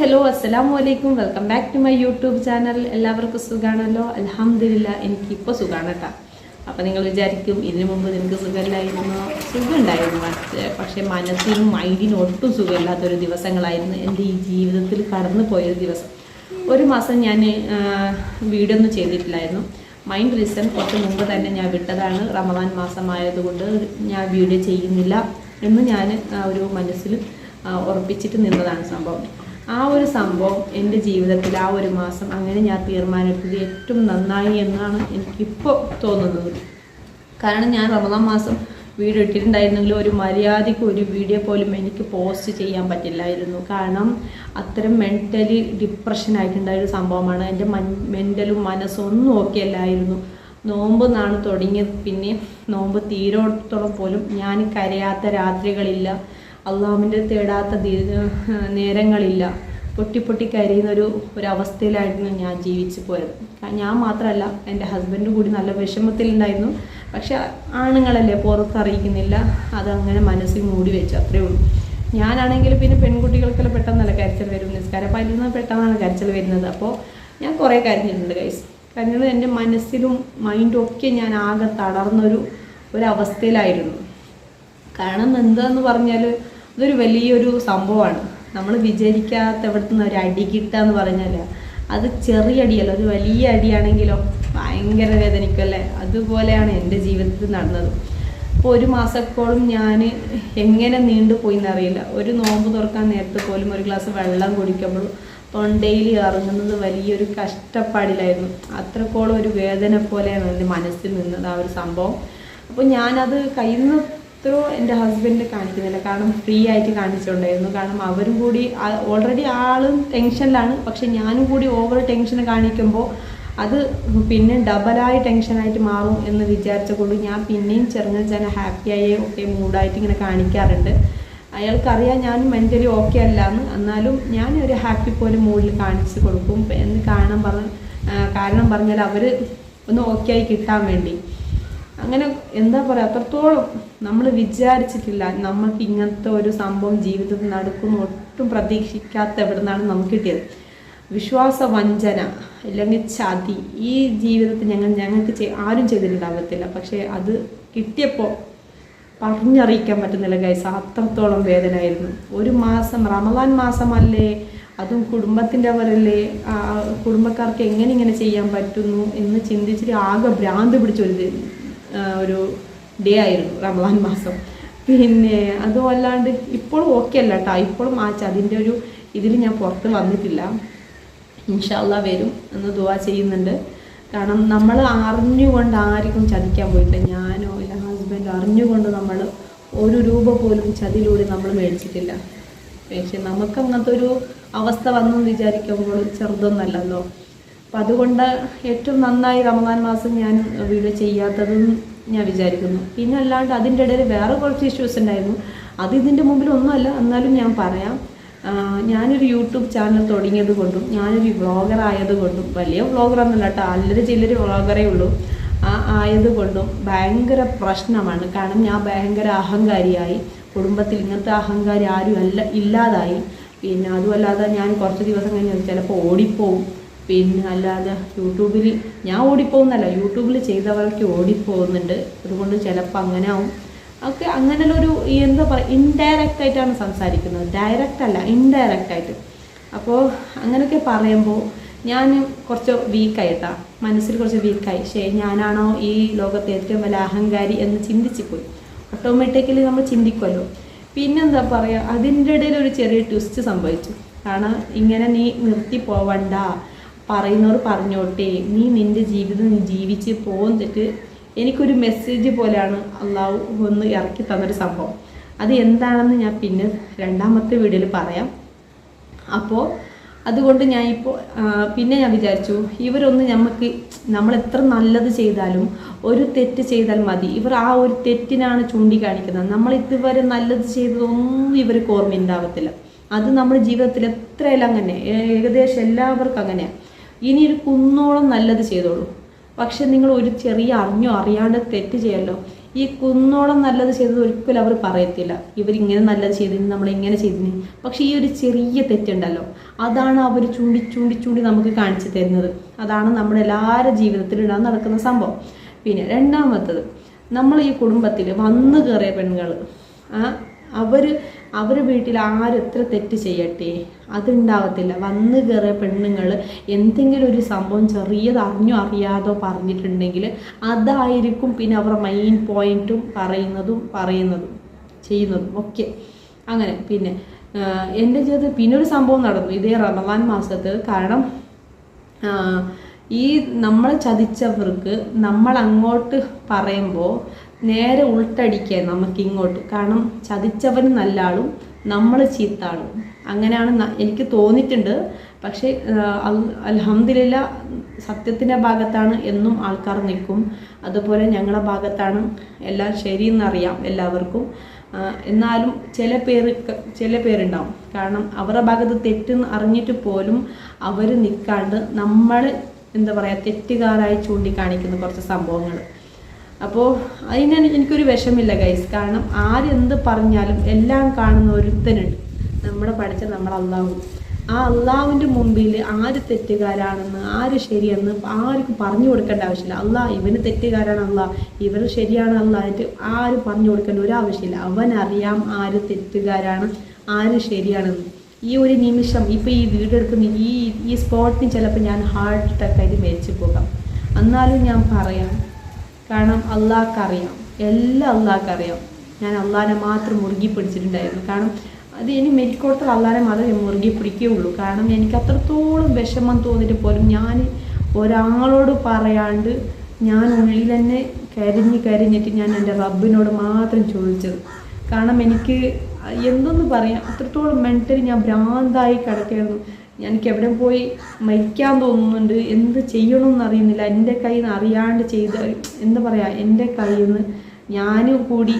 Hello അസ്സലാമു അലൈക്കും welcome back to my YouTube channel. എല്ലാവർക്കും സുഖമാണല്ലോ അലഹമില്ല എനിക്കിപ്പോൾ സുഖമാണ് കേട്ടോ അപ്പോൾ നിങ്ങൾ വിചാരിക്കും ഇതിനു മുമ്പ് നിങ്ങൾക്ക് സുഖമില്ലായിരുന്നു സുഖമുണ്ടായിരുന്നു പക്ഷേ പക്ഷേ മനസ്സിനും മൈൻഡിനും ഒട്ടും സുഖമില്ലാത്തൊരു ദിവസങ്ങളായിരുന്നു എന്റെ ഈ ജീവിതത്തിൽ കടന്നു പോയൊരു ദിവസം. ഒരു മാസം ഞാൻ വീഡിയോ ഒന്നും ചെയ്തിട്ടില്ലായിരുന്നു. മൈൻഡ് റീസൺ കുറച്ച് മുമ്പ് തന്നെ ഞാൻ വിട്ടതാണ്. റമദാൻ മാസമായതുകൊണ്ട് ഞാൻ വീഡിയോ ചെയ്യുന്നില്ല എന്ന് ഞാൻ ഒരു മനസ്സിൽ ഉറപ്പിച്ചിട്ട് നിന്നതാണ് സംഭവം. ആ ഒരു സംഭവം എന്റെ ജീവിതത്തിൽ ആ ഒരു മാസം അങ്ങനെ ഞാൻ തീരുമാനമെടുത്തത് ഏറ്റവും നന്നായി എന്നാണ് എനിക്കിപ്പോൾ തോന്നുന്നത്. കാരണം ഞാൻ റമദാൻ മാസം വീട് ഇട്ടിട്ടുണ്ടായിരുന്നെങ്കിൽ ഒരു മര്യാദയ്ക്ക് ഒരു വീഡിയോ പോലും എനിക്ക് പോസ്റ്റ് ചെയ്യാൻ പറ്റില്ലായിരുന്നു. കാരണം അത്തരം മെന്റലി ഡിപ്രഷൻ ആയിട്ടുണ്ടായ ഒരു സംഭവമാണ്. എന്റെ മൻ മെന്റലും മനസ്സും ഒന്നും ഓക്കെ അല്ലായിരുന്നു. നോമ്പ് നാണ് തുടങ്ങിയത് പിന്നെ നോമ്പ് തീരോടത്തോളം പോലും ഞാൻ കരയാത്ത രാത്രികളില്ല. അള്ളാഹുവിന്റെ തേടാത്ത നേരങ്ങളില്ല. പൊട്ടി പൊട്ടി കരയുന്നൊരു ഒരവസ്ഥയിലായിരുന്നു ഞാൻ ജീവിച്ചു പോയത്. ഞാൻ മാത്രമല്ല എന്റെ ഹസ്ബൻഡ് കൂടി നല്ല വിഷമത്തിലുണ്ടായിരുന്നു. പക്ഷെ ആണുങ്ങളല്ലേ പുറത്തറിയിക്കുന്നില്ല. അതങ്ങനെ മനസ്സിൽ മൂടി വെച്ചു അത്രേ ഉള്ളൂ. ഞാനാണെങ്കിൽ പിന്നെ പെൺകുട്ടികൾക്കെല്ലാം പെട്ടെന്നല്ല കരച്ചിൽ വരും നിസ്കാരം പല്ലുന്ന പെട്ടെന്നാണ് കരച്ചിൽ വരുന്നത്. അപ്പോൾ ഞാൻ കുറേ കരഞ്ഞിട്ടുണ്ട് കൈസ് കരഞ്ഞത് എന്റെ മനസ്സിലും മൈൻഡും ഒക്കെ ഞാൻ ആകെ തളർന്നൊരു ഒരവസ്ഥയിലായിരുന്നു. കാരണം എന്താന്ന് പറഞ്ഞാൽ ഇതൊരു വലിയൊരു സംഭവമാണ്. നമ്മൾ വിചാരിക്കാത്ത ഇവിടുത്തെ നിന്ന് ഒരു അടി കിട്ടുക എന്ന് പറഞ്ഞാൽ അത് ചെറിയ അടിയല്ല ഒരു വലിയ അടിയാണെങ്കിലോ ഭയങ്കര വേദനിക്കല്ലേ അതുപോലെയാണ് എന്റെ ജീവിതത്തിൽ നടന്നത്. അപ്പോൾ ഒരു മാസത്തോളം ഞാൻ എങ്ങനെ നീണ്ടുപോയി എന്നറിയില്ല ഒരു നോമ്പ് തുറക്കാൻ നേരത്തെ പോലും ഒരു ഗ്ലാസ് വെള്ളം കുടിക്കുമ്പോഴും തൊണ്ടയിൽ ഇറങ്ങുന്നത് വലിയൊരു കഷ്ടപ്പാടിലായിരുന്നു. അത്രക്കോളം ഒരു വേദന പോലെയാണ് എന്റെ മനസ്സിൽ നിന്നത് ആ ഒരു സംഭവം. അപ്പോൾ ഞാനത് കഴിയുന്നത്രോ എന്റെ ഹസ്ബൻഡ് കാണിക്കുന്നില്ല. കാരണം ഫ്രീ ആയിട്ട് കാണിച്ചിട്ടുണ്ടായിരുന്നു. കാരണം അവരും കൂടി ഓൾറെഡി ആളും ടെൻഷനിലാണ് പക്ഷെ ഞാനും കൂടി ഓവർ ടെൻഷൻ കാണിക്കുമ്പോൾ അത് പിന്നെ ഡബലായി ടെൻഷനായിട്ട് മാറും എന്ന് വിചാരിച്ച കൊണ്ട് ഞാൻ പിന്നെയും ചെറുങ്ങനെ ചില ഹാപ്പിയായി ഒക്കെ മൂഡായിട്ട് ഇങ്ങനെ കാണിക്കാറുണ്ട്. അയാൾക്കറിയാം ഞാൻ മെന്റലി ഓക്കെ അല്ല എന്ന് എന്നാലും ഞാൻ ഒരു ഹാപ്പി പോലെ മൂഡിൽ കാണിച്ച് കൊടുക്കും. എന്ന് കാണാൻ പറഞ്ഞ കാരണം പറഞ്ഞാൽ അവർ ഒന്ന് ഓക്കെ ആയി കിട്ടാൻ വേണ്ടി. അങ്ങനെ എന്താ പറയുക അത്രത്തോളം നമ്മൾ വിചാരിച്ചിട്ടില്ല. നമുക്ക് ഇങ്ങനത്തെ ഒരു സംഭവം ജീവിതത്തിൽ നടക്കുന്ന ഒട്ടും പ്രതീക്ഷിക്കാത്ത എവിടെ നിന്നാണ് നമുക്ക് കിട്ടിയത്. വിശ്വാസ വഞ്ചന അല്ലെങ്കിൽ ചതി ഈ ജീവിതത്തിൽ ഞങ്ങൾ ഞങ്ങൾക്ക് ആരും ചെയ്തിട്ടുണ്ടാകത്തില്ല പക്ഷേ അത് കിട്ടിയപ്പോൾ പറഞ്ഞറിയിക്കാൻ പറ്റുന്നില്ല ഗൈസ് അത്രത്തോളം വേദനയായിരുന്നു. ഒരു മാസം റമദാൻ മാസമല്ലേ? അതും കുടുംബത്തിന്റെ അവരല്ലേ? കുടുംബക്കാർക്ക് എങ്ങനെ ഇങ്ങനെ ചെയ്യാൻ പറ്റുന്നു എന്ന് ചിന്തിച്ചിട്ട് ആകെ ഭ്രാന്ത് പിടിച്ചൊരു ഒരു ഡേ ആയിരുന്നു റമദാൻ മാസം. പിന്നെ അതുമല്ലാണ്ട് ഇപ്പോഴും ഓക്കെ അല്ല കേട്ടോ ഇപ്പോഴും ആ ചതിന്റെ ഒരു ഇതിൽ ഞാൻ പുറത്ത് വന്നിട്ടില്ല. ഇൻഷാല്ല വരും എന്ന് ദുവാ ചെയ്യുന്നുണ്ട്. കാരണം നമ്മൾ അറിഞ്ഞുകൊണ്ട് ആർക്കും ചതിക്കാൻ പോയിട്ടില്ല. ഞാനോ ഇല്ല ഹസ്ബൻഡോ അറിഞ്ഞുകൊണ്ട് നമ്മൾ ഒരു രൂപ പോലും ചതിലൂടെ നമ്മൾ മേടിച്ചിട്ടില്ല. പക്ഷെ നമുക്ക് അങ്ങനത്തെ ഒരു അവസ്ഥ വന്നു വിചാരിക്കുമ്പോൾ ചെറുതൊന്നല്ലല്ലോ. അപ്പം അതുകൊണ്ട് ഏറ്റവും നന്നായി റമദാൻ മാസം ഞാൻ വീഡിയോ ചെയ്യാത്തതും ഞാൻ വിചാരിക്കുന്നു. പിന്നെ അല്ലാണ്ട് അതിന്റെ ഇടയിൽ വേറെ കുറച്ച് ഇഷ്യൂസ് ഉണ്ടായിരുന്നു. അത് ഇതിന്റെ മുമ്പിൽ ഒന്നുമല്ല എന്നാലും ഞാൻ പറയാം. ഞാനൊരു യൂട്യൂബ് ചാനൽ തുടങ്ങിയത് കൊണ്ടും ഞാനൊരു വ്ളോഗർ ആയതുകൊണ്ടും വലിയ വ്ളോഗറൊന്നുമല്ല കേട്ടോ അല്ലൊരു ചില്ലൊരു വ്ളോഗറേ ഉള്ളൂ. ആ ആയതുകൊണ്ടും ഭയങ്കര പ്രശ്നമാണ്. കാരണം ഞാൻ ഭയങ്കര അഹങ്കാരിയായി. കുടുംബത്തിൽ ഇങ്ങനത്തെ അഹങ്കാരി ആരും അല്ല ഇല്ലാതായി. പിന്നെ അതുമല്ലാതെ ഞാൻ കുറച്ച് ദിവസം കഴിഞ്ഞ് ചിലപ്പോൾ ഓടിപ്പോവും. പിന്നെ അല്ലാതെ യൂട്യൂബിൽ ഞാൻ ഓടിപ്പോകുന്നല്ല യൂട്യൂബിൽ ചെയ്തവർക്ക് ഓടിപ്പോകുന്നുണ്ട് അതുകൊണ്ട് ചിലപ്പോൾ അങ്ങനെ ആവും ഒക്കെ അങ്ങനെയുള്ള ഒരു എന്താ പറയുക ഇൻഡയറക്റ്റ് ആയിട്ടാണ് സംസാരിക്കുന്നത്. ഡയറക്റ്റ് അല്ല ഇൻഡയറക്റ്റ് ആയിട്ട്. അപ്പോൾ അങ്ങനെയൊക്കെ പറയുമ്പോൾ ഞാൻ കുറച്ച് വീക്കായിട്ടാ മനസ്സിൽ കുറച്ച് വീക്കായി പക്ഷേ ഞാനാണോ ഈ ലോകത്തെ ഏറ്റവും വലിയ അഹങ്കാരി എന്ന് ചിന്തിച്ചു പോയി ഓട്ടോമാറ്റിക്കലി നമ്മൾ ചിന്തിക്കുമല്ലോ പിന്നെന്താ പറയുക അതിന്റെ ഇടയിൽ ഒരു ചെറിയ ട്വിസ്റ്റ് സംഭവിച്ചു. കാരണം ഇങ്ങനെ നീ നിർത്തി പോവണ്ട. പറയുന്നവർ പറഞ്ഞോട്ടെ? നീ നിന്റെ ജീവിതം ജീവിച്ച് പോകുന്നിട്ട് എനിക്കൊരു മെസ്സേജ് പോലെയാണ് അള്ളാഹു ഒന്ന് ഇറക്കി തന്നൊരു സംഭവം. അത് എന്താണെന്ന് ഞാൻ പിന്നെ രണ്ടാമത്തെ വീഡിയോയിൽ പറയാം. അപ്പോൾ അതുകൊണ്ട് ഞാൻ ഇപ്പോൾ പിന്നെ ഞാൻ വിചാരിച്ചു ഇവരൊന്ന് നമുക്ക് നമ്മൾ എത്ര നല്ലത് ചെയ്താലും ഒരു തെറ്റ് ചെയ്താൽ മതി. ഇവർ ആ ഒരു തെറ്റിനാണ് ചൂണ്ടിക്കാണിക്കുന്നത്. നമ്മൾ ഇതുവരെ നല്ലത് ചെയ്തതൊന്നും ഇവർക്ക് ഓർമ്മയുണ്ടാവത്തില്ല. അത് നമ്മുടെ ജീവിതത്തിൽ എത്രയെല്ലാം അങ്ങനെ ഏകദേശം എല്ലാവർക്കും അങ്ങനെയാണ് ഇനി ഒരു കുന്നോളം നല്ലത് ചെയ്തോളൂ. പക്ഷെ നിങ്ങൾ ഒരു ചെറിയ അറിഞ്ഞോ അറിയാണ്ട് തെറ്റ് ചെയ്യല്ലോ. ഈ കുന്നോളം നല്ലത് ചെയ്തത് ഒരിക്കലും അവർ പറയത്തില്ല. ഇവരിങ്ങനെ നല്ലത് ചെയ്തിന് നമ്മൾ ഇങ്ങനെ ചെയ്തിന്. പക്ഷേ ഈ ഒരു ചെറിയ തെറ്റുണ്ടല്ലോ. അതാണ് അവർ ചൂണ്ടി ചൂണ്ടി ചൂണ്ടി നമുക്ക് കാണിച്ചു തരുന്നത്. അതാണ് നമ്മുടെ എല്ലാവരുടെ ഇടാൻ നടക്കുന്ന സംഭവം. പിന്നെ രണ്ടാമത്തത് നമ്മൾ ഈ കുടുംബത്തിൽ വന്നു കയറിയ പെണ്ണുങ്ങൾ അവർ അവർ വീട്ടിൽ ആരും എത്ര തെറ്റ് ചെയ്യട്ടെ? അതുണ്ടാവത്തില്ല. വന്നു കയറിയ പെണ്ണുങ്ങൾ എന്തെങ്കിലും ഒരു സംഭവം ചെറിയത് അറിഞ്ഞോ അറിയാതോ പറഞ്ഞിട്ടുണ്ടെങ്കിൽ അതായിരിക്കും പിന്നെ അവരുടെ മെയിൻ പോയിന്റും പറയുന്നതും പറയുന്നതും ചെയ്യുന്നതും ഒക്കെ. അങ്ങനെ പിന്നെ എന്റെ ജീവിതത്തിൽ പിന്നെ ഒരു സംഭവം നടന്നു ഇതേ റമദാൻ മാസത്തിൽ. കാരണം ഈ നമ്മൾ ചതിച്ചവർക്ക് നമ്മൾ അങ്ങോട്ട് പറയുമ്പോൾ നേരെ ഉൾട്ടടിക്കുക നമുക്ക് ഇങ്ങോട്ട് കാരണം ചതിച്ചവൻ നല്ല ആളും നമ്മൾ ചീത്ത ആളും അങ്ങനെയാണ് എനിക്ക് തോന്നിയിട്ടുണ്ട്. പക്ഷേ അലഹമില്ല സത്യത്തിന്റെ ഭാഗത്താണ് എന്നും ആൾക്കാർ നിൽക്കും. അതുപോലെ ഞങ്ങളുടെ ഭാഗത്താണ് എല്ലാം ശരി ശരിയെന്നറിയാം എല്ലാവർക്കും. എന്നാലും ചില പേര് ചില പേരുണ്ടാവും. കാരണം അവരുടെ ഭാഗത്ത് തെറ്റെന്ന് അറിഞ്ഞിട്ട് പോലും അവർ നിൽക്കാണ്ട് നമ്മൾ എന്താ പറയുക തെറ്റുകാരായി ചൂണ്ടിക്കാണിക്കുന്ന കുറച്ച് സംഭവങ്ങൾ അപ്പോൾ അതിന് എനിക്കൊരു വിഷമില്ല ഗൈസ് കാരണം ആരെന്ത് പറഞ്ഞാലും എല്ലാം കാണുന്ന ഒരുത്തനുണ്ട്. നമ്മുടെ പഠിച്ച നമ്മുടെ അള്ളാഹു. ആ അള്ളാഹുവിന്റെ മുമ്പിൽ ആര് തെറ്റുകാരാണെന്ന് ആര് ശരിയെന്ന് ആർക്കും പറഞ്ഞു കൊടുക്കേണ്ട ആവശ്യമില്ല. അള്ളാ ഇവന് തെറ്റുകാരാണ് അള്ളാ ഇവർ ശരിയാണ് അള്ളാ എന്നിട്ട് ആരും പറഞ്ഞു കൊടുക്കേണ്ട ഒരു ആവശ്യമില്ല. അവൻ അറിയാം ആര് തെറ്റുകാരാണ് ആര് ശരിയാണെന്ന്. ഈ ഒരു നിമിഷം ഇപ്പോൾ ഈ വീഡിയോ എടുക്കുന്ന ഈ ഈ സ്പോട്ടിന് ചിലപ്പോൾ ഞാൻ ഹാർട്ട് അറ്റാക്കായിട്ട് മരിച്ചു പോകാം. എന്നാലും ഞാൻ പറയാം കാരണം അള്ളാഹ്ക്കറിയാം. എല്ലാം അള്ളാഹ്ക്കറിയാം. ഞാൻ അള്ളാഹിനെ മാത്രം മുറുകി പിടിച്ചിട്ടുണ്ടായിരുന്നു. കാരണം അത് ഇനി മെരിക്കോടത്തിൽ അള്ളാഹിനെ മാത്രമേ മുറുകി പിടിക്കുകയുള്ളൂ. കാരണം എനിക്ക് അത്രത്തോളം വിഷമം തോന്നിയിട്ട് പോലും ഞാൻ ഒരാളോട് പറയാണ്ട് ഞാൻ ഉള്ളിൽ തന്നെ കരിഞ്ഞ് കരിഞ്ഞിട്ട് ഞാൻ എന്റെ റബ്ബിനോട് മാത്രം ചോദിച്ചത്. കാരണം എനിക്ക് എന്തെന്ന് പറയാം? അത്രത്തോളം മെന്റലി ഞാൻ ഭ്രാന്തായി കിടക്കുകയായിരുന്നു. എനിക്ക് എവിടെ പോയി മരിക്കാൻ തോന്നുന്നുണ്ട് എന്ത് ചെയ്യണമെന്ന് അറിയുന്നില്ല. എന്റെ കൈ നിന്ന് അറിയാണ്ട് ചെയ്ത എന്താ പറയുക എന്റെ കയ്യിൽ നിന്ന് ഞാനും കൂടി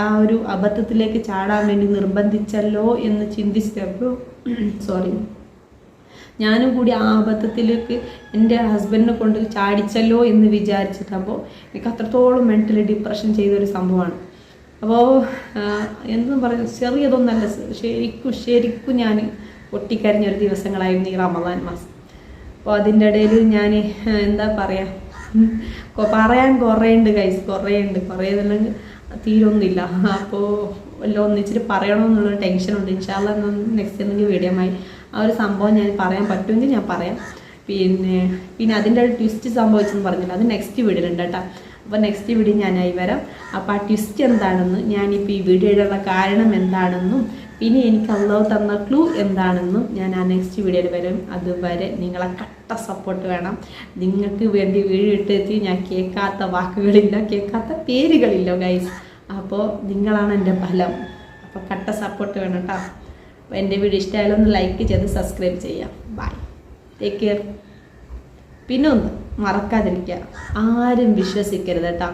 ആ ഒരു അബദ്ധത്തിലേക്ക് ചാടാൻ വേണ്ടി നിർബന്ധിച്ചല്ലോ എന്ന് ചിന്തിച്ചപ്പോൾ സോറി ഞാനും കൂടി ആ അബദ്ധത്തിലേക്ക് എന്റെ ഹസ്ബൻഡിനെ കൊണ്ട് ചാടിച്ചല്ലോ എന്ന് വിചാരിച്ചിട്ടപ്പോൾ എനിക്ക് അത്രത്തോളം മെന്റലി ഡിപ്രഷൻ ചെയ്തൊരു സംഭവമാണ്. അപ്പോൾ എന്തെന്ന് പറയുക ചെറിയതൊന്നല്ല ശരിക്കും ശരിക്കും ഞാൻ പൊട്ടിക്കരഞ്ഞ ഒരു ദിവസങ്ങളായിരുന്നു ഈ റമദാൻ മാസം. അപ്പോൾ അതിന്റെ ഇടയിൽ ഞാൻ എന്താ പറയുക പറയാൻ കുറേ ഉണ്ട് കൈസ് കുറേ ഉണ്ട് കുറേ ഇതെല്ലാം തീരൊന്നുമില്ല അപ്പോൾ എല്ലാം ഒന്നിച്ചിട്ട് പറയണമെന്നുള്ള ടെൻഷനുണ്ട് ഇൻഷാല്ല നെക്സ്റ്റ് എന്തെങ്കിലും വീഡിയോ ആയി ആ ഒരു സംഭവം ഞാൻ പറയാൻ പറ്റുമെങ്കിൽ ഞാൻ പറയാം. പിന്നെ പിന്നെ അതിന്റെ ഒരു ട്വിസ്റ്റ് സംഭവിച്ചെന്ന് പറഞ്ഞില്ല? അത് നെക്സ്റ്റ് വീഡിയോയിലുണ്ട് കേട്ടോ. അപ്പോൾ നെക്സ്റ്റ് വീഡിയോ ഞാനായി വരാം. അപ്പോൾ ആ ട്വിസ്റ്റ് എന്താണെന്ന് ഞാനിപ്പോൾ ഈ വീഡിയോയിലുള്ള കാരണം എന്താണെന്നും പിന്നെ എനിക്ക് അള്ളാഹു തന്ന ക്ലൂ എന്താണെന്നും ഞാൻ ആ നെക്സ്റ്റ് വീഡിയോയിൽ വരും. അതുവരെ നിങ്ങളെ കട്ട സപ്പോർട്ട് വേണം. നിങ്ങൾക്ക് വേണ്ടി വീഡിയോ ഇട്ടെത്തി ഞാൻ കേൾക്കാത്ത വാക്കുകളില്ല കേൾക്കാത്ത പേരുകളില്ല ഗൈസ് അപ്പോൾ നിങ്ങളാണ് എന്റെ ഫലം. അപ്പോൾ കട്ട സപ്പോർട്ട് വേണം കേട്ടോ. എന്റെ വീഡിയോ ഇഷ്ടമായാലും ഒന്ന് ലൈക്ക് ചെയ്ത് സബ്സ്ക്രൈബ് ചെയ്യാം. ബൈ ടേക്ക് കെയർ പിന്നെ ഒന്ന് മറക്കാതിരിക്കുക. ആരും വിശ്വസിക്കരുത് കേട്ടോ.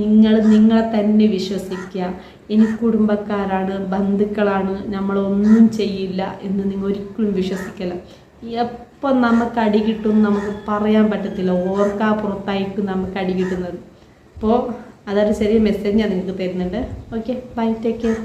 നിങ്ങൾ നിങ്ങളെ തന്നെ വിശ്വസിക്കുക. ഇനി കുടുംബക്കാരാണ് ബന്ധുക്കളാണ് നമ്മളൊന്നും ചെയ്യില്ല എന്ന് നിങ്ങൾ ഒരിക്കലും വിശ്വസിക്കില്ല. എപ്പം നമുക്ക് അടി കിട്ടും നമുക്ക് പറയാൻ പറ്റത്തില്ല. ഓർക്കാ പുറത്തായിരിക്കും നമുക്ക് അടി കിട്ടുന്നത്. അപ്പോൾ അതൊരു ചെറിയ മെസ്സേജ് ഞാൻ നിങ്ങൾക്ക് തരുന്നുണ്ട്. Okay bye take care